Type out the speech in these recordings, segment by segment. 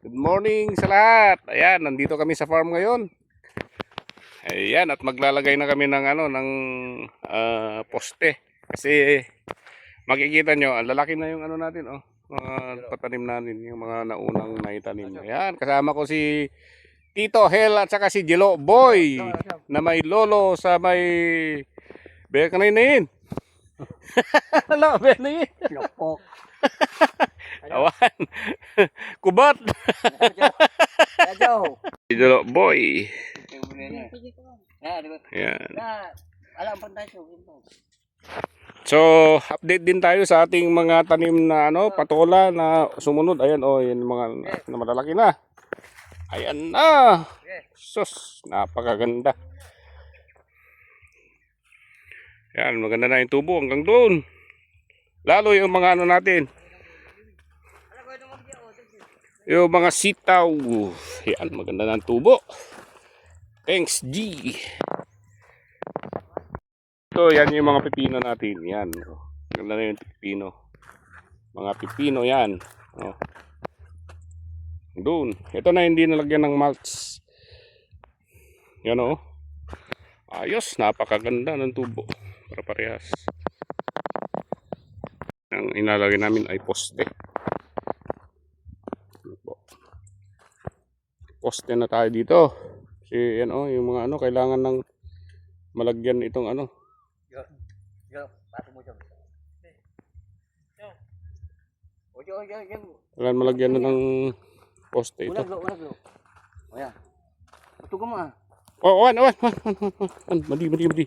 Good morning sa lahat. Ayan, nandito kami sa farm ngayon. Ayan, at maglalagay na kami ng ano ng ah, poste kasi makikita nyo, ang lalaki na yung ano natin oh. Mga patanim natin, yung mga naunang naitanim. Ayan, kasama ko si Tito Hel at saka si Jelo Boy na may lolo sa may Beka na yun. Hello, Beka na yun. Lopok. Awan. Kubat. Radyo. Si Jelo Boy. Tayo. So, update din tayo sa ating mga tanim na ano, patola na sumunod. Ayan, oh, yan mga na malalaki na. Ayan na. Sus, napakaganda. Yan, maganda na yung tubo hanggang doon. Lalo yung mga ano natin. Yung mga sitaw. Yan, maganda ang tubo. Thanks, G. So, yan yung mga pipino natin. Yan. oh. Ganda na yung pipino. Mga pipino yan. Oh. Doon. Ito na hindi nalagyan ng mulch. Yan oh. Ayos. Napakaganda ng tubo. Para parehas. Ang inalagay namin ay poste. Ano po. Poste na tayo dito. Kasi yan oh, yung mga ano, kailangan ng malagyan itong ano, Yo, pato mo dyan. O, yo, yo, yo. Kailangan malagyan na ng poste ito. Ulag, ulag, lo. O, yan. Patugo mo ah. Oh, wan, wan, wan, wan, wan, wan, wan. Madi, madi, madi.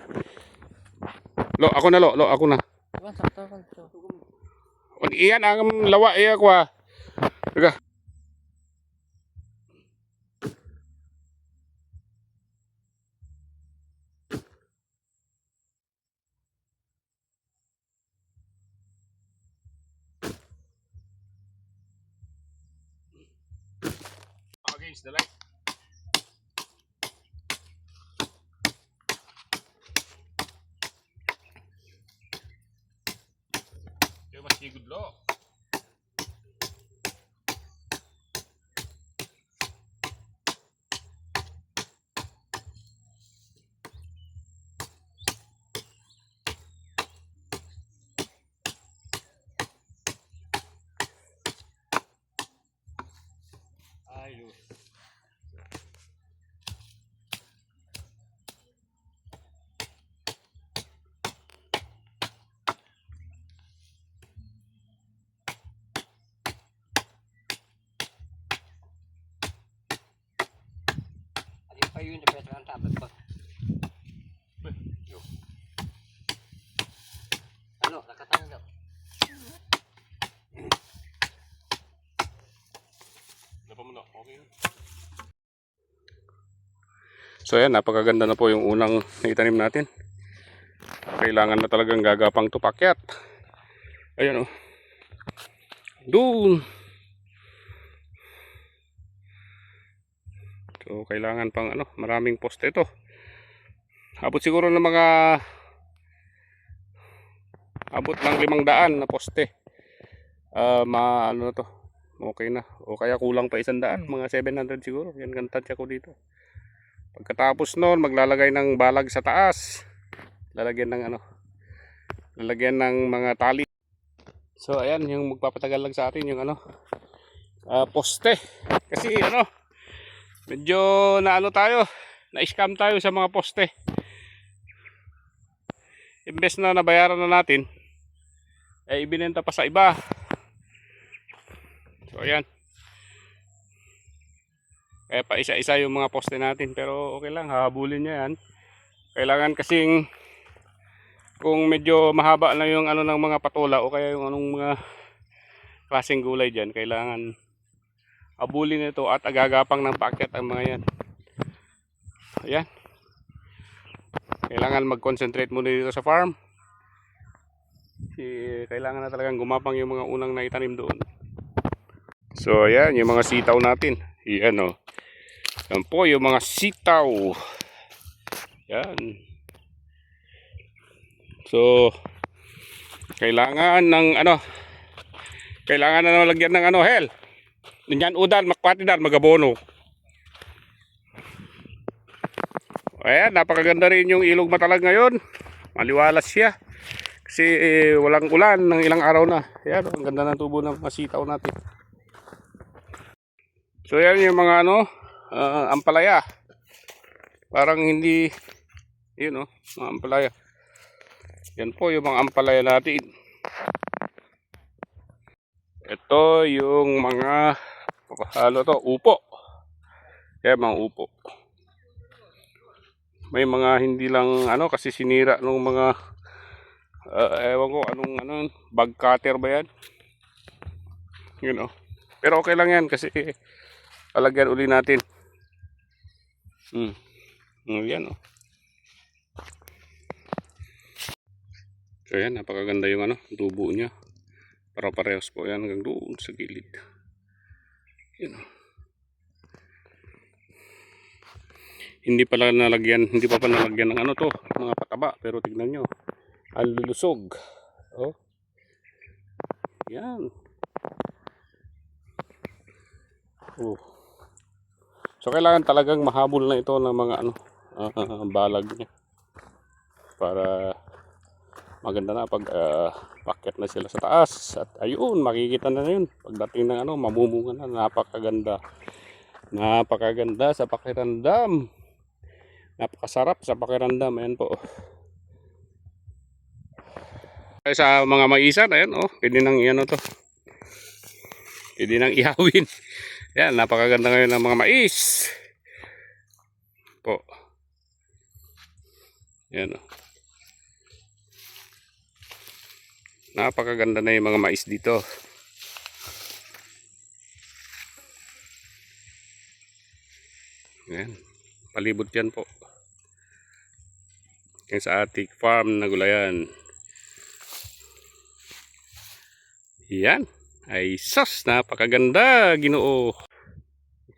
Lo, ako na, lo, lo, ako na. Iyan ang lawa iya ko ah. Teka. Against the light. Yo, mas good lo. Ayos. Pa yun, dapat ang tablet ko. Ano, nakatang daw. Dapat na. Okay. So ayan, napakaganda na po yung unang naitanim natin. Kailangan na talagang gagapang tupakyat. Ayan o. Doon. So kailangan pang ano, maraming poste ito. Abot siguro ng mga abot ng limang daan na poste. Ah, ma ano na to, okay na. O kaya kulang pa isang daan, mga 700 siguro. Yan ang tansya ko dito. Pagkatapos noon, maglalagay ng balag sa taas. Lalagyan ng ano, lalagyan ng mga tali. So ayan, yung magpapatagal lang sa atin yung ano, ah, poste. Kasi ano, medyo na ano tayo, na-scam tayo sa mga poste. Imbes na nabayaran na natin, eh ibinenta pa sa iba. So ayan. Kaya pa isa-isa yung mga poste natin pero okay lang hahabulin niya yan. Kailangan kasing kung medyo mahaba na yung ano ng mga patola o kaya yung anong mga klaseng gulay diyan, kailangan habulin ito at agagapang ng packet ang mga yan. Ayan. Kailangan mag-concentrate muna dito sa farm. Kasi kailangan na talagang gumapang yung mga unang naitanim doon. So ayan, yung mga sitaw natin. Yan o. Yan po yung mga sitaw. Yan. So, kailangan ng ano, Kailangan na lagyan ng ano, hell. Nanyan udan, makwatidan, magabono. Ayan, napakaganda rin yung ilog matalag ngayon. Maliwalas siya. Kasi eh, walang ulan ng ilang araw na. Ayan, ang ganda ng tubo ng mga sitaw natin. So yan yung mga ano, ah, ampalaya. Parang hindi, yun oh, mga ampalaya. Yan po yung mga ampalaya natin. Ito yung mga, ano to, upo. Yan mga upo. May mga hindi lang ano kasi sinira nung mga uh, ewan ko anong ano bag cutter ba yan? Yun oh. Pero okay lang yan kasi alagyan uli natin. Hmm. Hmm, yan oh. So yan, napakaganda yung ano, tubo niya. Para parehas po yan hanggang doon sa gilid. Oh. Hindi pala nalagyan, hindi pa pa nalagyan ng ano to, mga pataba. Pero tignan nyo, alulusog. Oh. Yan. Oh. So kailangan talagang mahabol na ito ng mga ano, ah, balag niya. Para maganda na pag ah, packet na sila sa taas. At ayun, makikita na yun. Pagdating ng ano, mamumunga na, napakaganda. Napakaganda sa pakiramdam. Napakasarap sa pakiramdam. Ayan po. Ay, sa mga maisan, ayan oh, pwede nang iyan to. Pwede nang ihawin. Yan, napakaganda ngayon ng mga mais. Po. Yan oh. Napakaganda na yung mga mais dito. Yan. Palibot yan po. Yan sa ating farm na gulayan. Yan. Ay sus, napakaganda, ginoo.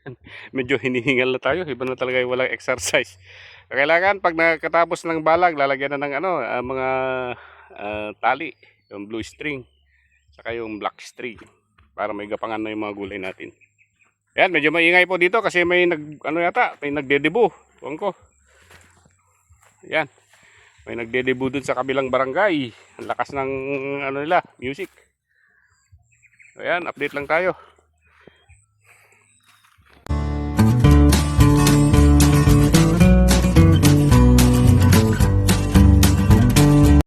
Medyo hinihingal na tayo, iba na talaga yung walang exercise. Kailangan pag nakatapos ng balag, lalagyan na ng ano, ah, mga ah, tali, yung blue string, saka yung black string, para may gapangan na yung mga gulay natin. Yan, medyo maingay po dito kasi may nag, ano yata, may nagdedebu. Tuwan ko. Yan. May nagdedebu dun sa kabilang barangay. Ang lakas ng, ano nila, music. Ayan, update lang tayo.